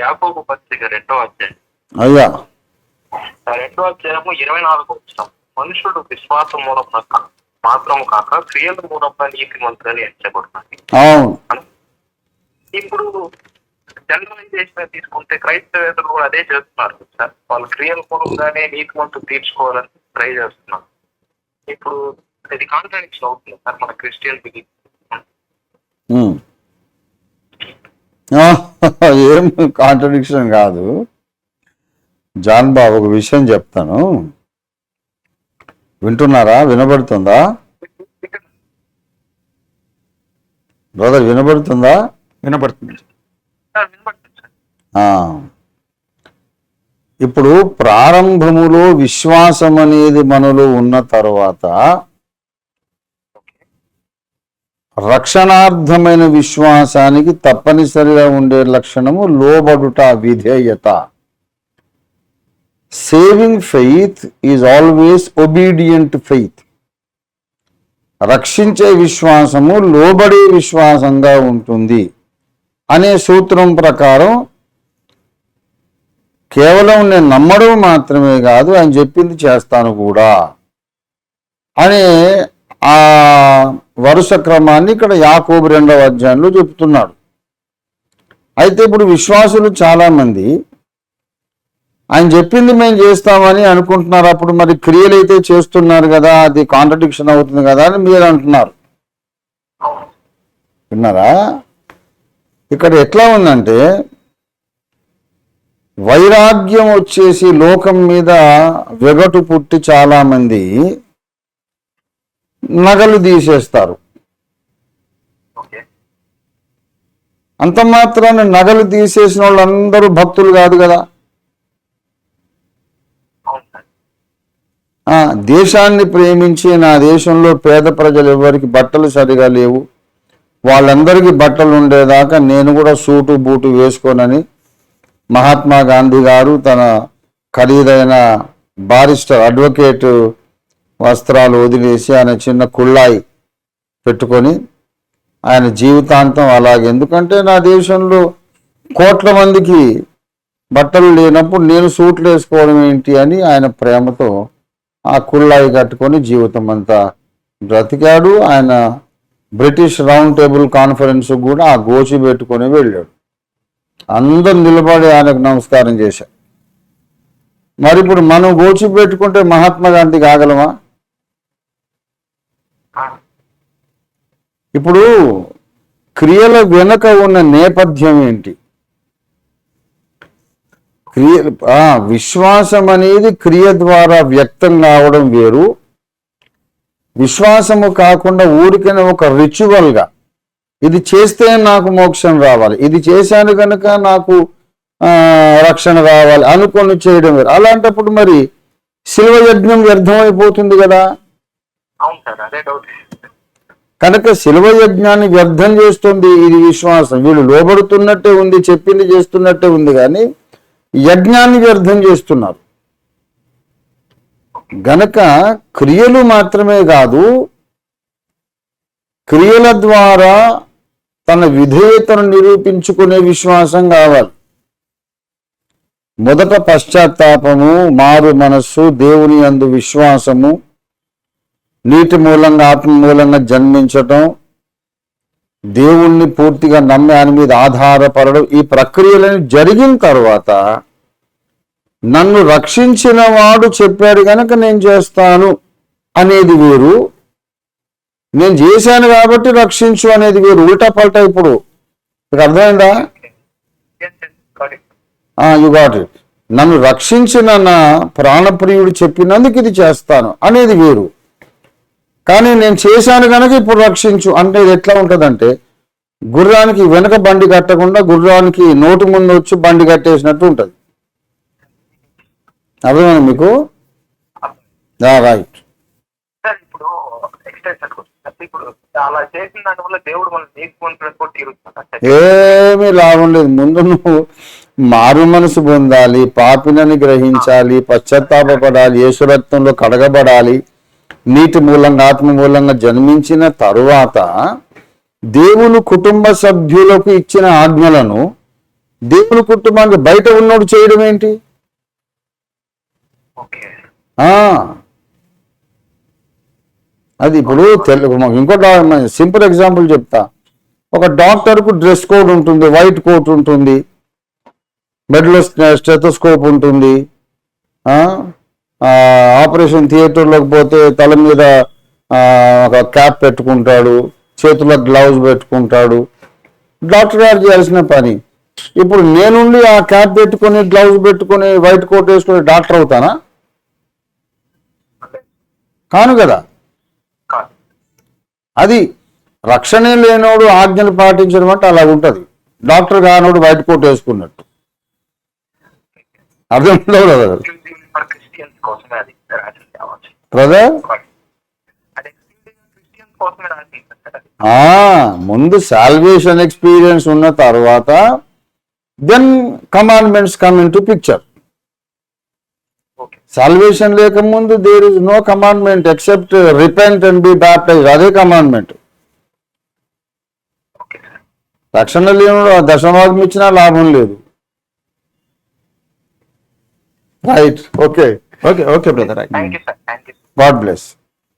యాకోబు పత్రిక రెండో అధ్యాయం. అయ్యా. రెండో అధ్యాయము ఇరవై నాలుగు వచ్చిన మనుషుడు విశ్వాసం కా- మాత్రము కాక క్రియల మూలమున నీతి మంత్రులని ఎంచబడుతుంది. ఇప్పుడు జనరలైజేషన్ తీసుకుంటే క్రైస్తవేతలు కూడా అదే చేస్తున్నారు సార్ వాళ్ళు క్రియల మూలంగానే నీతి మంత్రులు తీర్చుకోవాలని ట్రై చేస్తున్నారు. ఇప్పుడు ఇది కాంట్రాడిక్షన్ అవుతుంది సార్ మన క్రిస్టియన్ బిలీఫ్. ఏం కాంట్రడిక్షన్ కాదు. జాన్ బాబు ఒక విషయం చెప్తాను. వింటున్నారా? వినబడుతుందా? బ్రదర్ వినబడుతుందా? ఆ. ఇప్పుడు ప్రారంభములో విశ్వాసం అనేది మనలో ఉన్న తర్వాత రక్షణార్థమైన విశ్వాసానికి తప్పనిసరిగా ఉండే లక్షణము లోబడుట విధేయత. Saving faith is always obedient faith రక్షించే విశ్వాసము లోబడే విశ్వాసంగా ఉంటుంది అనే సూత్రం ప్రకారం కేవలం నేను నమ్మడం మాత్రమే కాదు ఆయన చెప్పింది చేస్తాను కూడా. అనే ఆ వరుస క్రమాన్ని ఇక్కడ యాకోబు రెండవ అధ్యాయంలో చెప్తున్నాడు. అయితే ఇప్పుడు విశ్వాసులు చాలామంది ఆయన చెప్పింది మేము చేస్తామని అనుకుంటున్నారు. అప్పుడు మరి క్రియలు అయితే చేస్తున్నారు కదా అది కాంట్రడిక్షన్ అవుతుంది కదా అని మీరు అంటున్నారు. విన్నారా? ఇక్కడ ఎట్లా ఉందంటే వైరాగ్యం వచ్చేసి లోకం మీద వెగటు పుట్టి చాలామంది నగలు తీసేస్తారు. అంత మాత్రాన నగలు తీసేసిన వాళ్ళందరూ భక్తులు కాదు కదా. దేశాన్ని ప్రేమించి నా దేశంలో పేద ప్రజలు ఎవరికి బట్టలు సరిగా లేవు. వాళ్ళందరికీ బట్టలు ఉండేదాకా నేను కూడా సూటు బూటు వేసుకోనని మహాత్మా గాంధీ గారు తన ఖరీదైన బారిస్టర్ అడ్వకేట్ వస్త్రాలు వదిలేసి ఆయన చిన్న కుళ్ళాయి పెట్టుకొని ఆయన జీవితాంతం అలాగే. ఎందుకంటే నా దేశంలో కోట్ల మందికి బట్టలు లేనప్పుడు నేను సూట్లు వేసుకోవడం ఏంటి అని ఆయన ప్రేమతో ఆ కుళ్ళాయి కట్టుకొని జీవితం అంతా బ్రతికాడు. ఆయన బ్రిటిష్ రౌండ్ టేబుల్ కాన్ఫరెన్స్ కూడా ఆ గోచి పెట్టుకొని వెళ్ళాడు. అందరు నిలబడి ఆయనకు నమస్కారం చేశారు. మరి ఇప్పుడు మనం గోచి పెట్టుకుంటే మహాత్మా గాంధీ కాగలమా ఆ, ఇప్పుడు క్రియల వెనుక ఉన్న నేపథ్యం ఏంటి? క్రియ విశ్వాసం అనేది క్రియ ద్వారా వ్యక్తం కావడం వేరు. విశ్వాసము కాకుండా ఊరికైనా ఒక రిచువల్గా ఇది చేస్తే నాకు మోక్షం రావాలి ఇది చేశాను కనుక నాకు రక్షణ రావాలి అనుకొని చేయడం వేరు. అలాంటప్పుడు మరి శిల్వ యజ్ఞం వ్యర్థమైపోతుంది కదా అవును సార్ అదే డౌట్ కనుక శిలువ యజ్ఞాన్ని వ్యర్థం చేస్తుంది ఇది విశ్వాసం. వీళ్ళు లోబడుతున్నట్టే ఉంది చెప్పింది చేస్తున్నట్టే ఉంది కానీ యజ్ఞాన్ని వ్యర్థం చేస్తున్నారు. గనక క్రియలు మాత్రమే కాదు క్రియల ద్వారా తన విధేయతను నిరూపించుకునే విశ్వాసం కావాలి. మొదట పశ్చాత్తాపము మారు మనస్సు దేవుని అందు విశ్వాసము నీటి మూలంగా ఆత్మ మూలంగా జన్మించటం దేవుణ్ణి పూర్తిగా నమ్మి ఆయన మీద ఆధారపడడం ఈ ప్రక్రియలను జరిగిన తర్వాత నన్ను రక్షించిన వాడు చెప్పాడు కనుక నేను చేస్తాను అనేది వేరు. నేను చేశాను కాబట్టి రక్షించు అనేది వేరు. ఉల్టా పల్టా ఇప్పుడు. మీకు అర్థమైందా? యు గాట్ ఇట్ నన్ను రక్షించిన నా ప్రాణప్రియుడు చెప్పినందుకు ఇది చేస్తాను అనేది వేరు. కానీ నేను చేశాను కనుక ఇప్పుడు రక్షించు. అంటే ఇది ఎట్లా ఉంటుందంటే గుర్రానికి వెనక బండి కట్టకుండా గుర్రానికి నోటి ముందు వచ్చి బండి కట్టేసినట్టు ఉంటుంది. అర్థమైంది మీకు? రైట్ ఇప్పుడు ఏమీ లాభం లేదు. ముందు నువ్వు మారు మనసు పొందాలి పాపినని గ్రహించాలి పశ్చాత్తాపడాలి యేసురక్తంలో కడగబడాలి. నీటి మూలంగా ఆత్మ మూలంగా జన్మించిన తరువాత దేవుని కుటుంబ సభ్యులకు ఇచ్చిన ఆజ్ఞలను దేవుని కుటుంబానికి బయట ఉన్నోడు చేయడం ఏంటి? అది ఇప్పుడు తెలుగు ఇంకో సింపుల్ ఎగ్జాంపుల్ చెప్తా. ఒక డాక్టర్కు డ్రెస్ కోడ్ ఉంటుంది వైట్ కోట్ ఉంటుంది బెడ్లో స్టెథోస్కోప్ ఉంటుంది ఆపరేషన్ థియేటర్లోకి పోతే తల మీద ఒక క్యాప్ పెట్టుకుంటాడు చేతిలో గ్లౌజ్ పెట్టుకుంటాడు. డాక్టర్ గారు చేయాల్సిన పని. ఇప్పుడు నేనుండి ఆ క్యాప్ పెట్టుకొని గ్లౌజ్ పెట్టుకొని వైట్ కోట్ వేసుకొని డాక్టర్ అవుతానా? కాను కదా? అది రక్షణ లేనోడు ఆజ్ఞలు పాటించడం అంటే అలా ఉంటుంది. డాక్టర్ కానోడు వైట్ కోట్ వేసుకున్నట్టు. అర్థం కదా బ్రదర్ ముందు సాల్వేషన్ ఎక్స్పీరియన్స్ ఉన్న తర్వాత then commandments come in to picture okay salvation లేకముందు there is no commandment except repent and be baptize అదే కమాండ్మెంట్ రక్షణ లేనుడు దశమాగం ఇచ్చినా లాభం లేదు. Right okay okay okay brother thank you sir thank you God bless